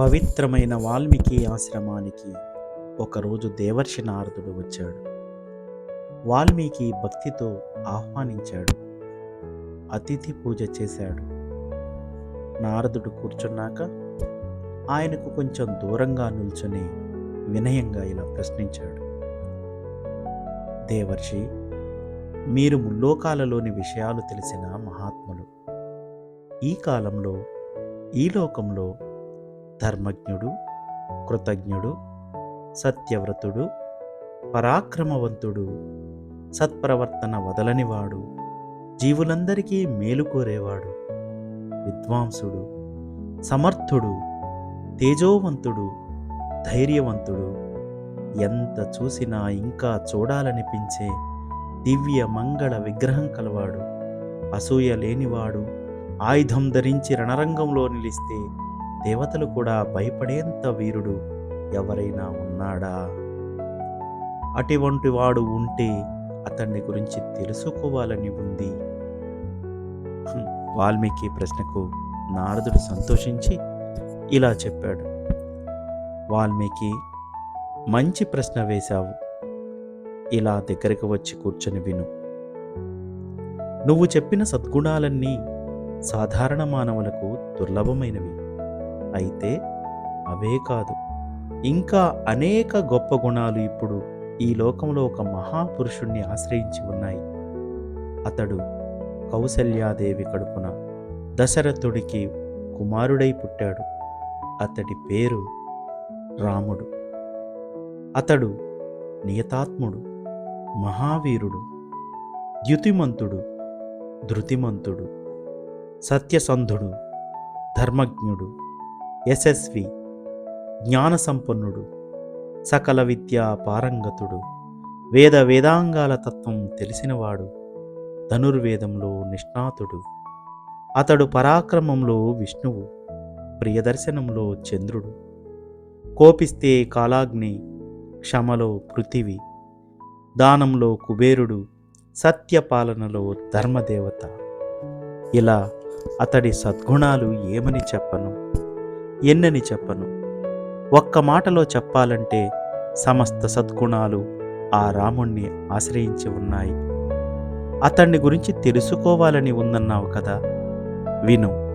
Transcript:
పవిత్రమైన వాల్మీకి ఆశ్రమానికి ఒకరోజు దేవర్షి నారదుడు వచ్చాడు. వాల్మీకి భక్తితో ఆహ్వానించాడు. అతిథి పూజ చేశాడు. నారదుడు కూర్చున్నాక ఆయనకు కొంచెం దూరంగా నిల్చుని వినయంగా ఇలా ప్రశ్నించాడు. దేవర్షి మీరు ముల్లోకాలలోని విషయాలు తెలిసిన మహాత్ములు. ఈ కాలంలో ఈ లోకంలో ధర్మజ్ఞుడు కృతజ్ఞుడు సత్యవ్రతుడు పరాక్రమవంతుడు సత్ప్రవర్తన వదలనివాడు జీవులందరికీ మేలు కోరేవాడు విద్వాంసుడు సమర్థుడు తేజోవంతుడు ధైర్యవంతుడు. ఎంత చూసినా ఇంకా చూడాలనిపించే దివ్య మంగళ విగ్రహం కలవాడు. అసూయ లేనివాడు ఆయుధం ధరించి రణరంగంలో నిలిస్తే దేవతలు కూడా భయపడేంత వీరుడు ఎవరైనా ఉన్నాడా? అటువంటి వాడు ఉంటే అతన్ని గురించి తెలుసుకోవాలని ఉంది. వాల్మీకి ప్రశ్నకు నారదుడు సంతోషించి ఇలా చెప్పాడు. వాల్మీకి మంచి ప్రశ్న వేశావు. ఇలా దగ్గరకు వచ్చి కూర్చొని విను. నువ్వు చెప్పిన సద్గుణాలన్నీ సాధారణ మానవులకు దుర్లభమైనవి. అయితే అవే కాదు. ఇంకా అనేక గొప్ప గుణాలు ఇప్పుడు ఈ లోకంలో ఒక మహాపురుషుణ్ణి ఆశ్రయించి ఉన్నాయి. అతడు కౌసల్యాదేవి కడుపున దశరథుడికి కుమారుడై పుట్టాడు. అతడి పేరు రాముడు. అతడు నియతాత్ముడు మహావీరుడు ద్యుతిమంతుడు ధృతిమంతుడు సత్యసంధుడు ధర్మజ్ఞుడు యశస్వి జ్ఞానసంపన్నుడు సకల విద్యా పారంగతుడు వేద వేదాంగాల తత్వం తెలిసినవాడు ధనుర్వేదంలో నిష్ణాతుడు. అతడు పరాక్రమంలో విష్ణువు ప్రియదర్శనంలో చంద్రుడు. కోపిస్తే కాలాగ్ని క్షమలో పృథివి. దానంలో కుబేరుడు సత్యపాలనలో ధర్మదేవత. ఇలా అతడి సద్గుణాలు ఏమని చెప్పను? ఎన్నని చెప్పను. ఒక్క మాటలో చెప్పాలంటే సమస్త సద్గుణాలు ఆ రాముణ్ణి ఆశ్రయించి ఉన్నాయి. అతన్ని గురించి తెలుసుకోవాలని ఉందన్నావు కదా? విను.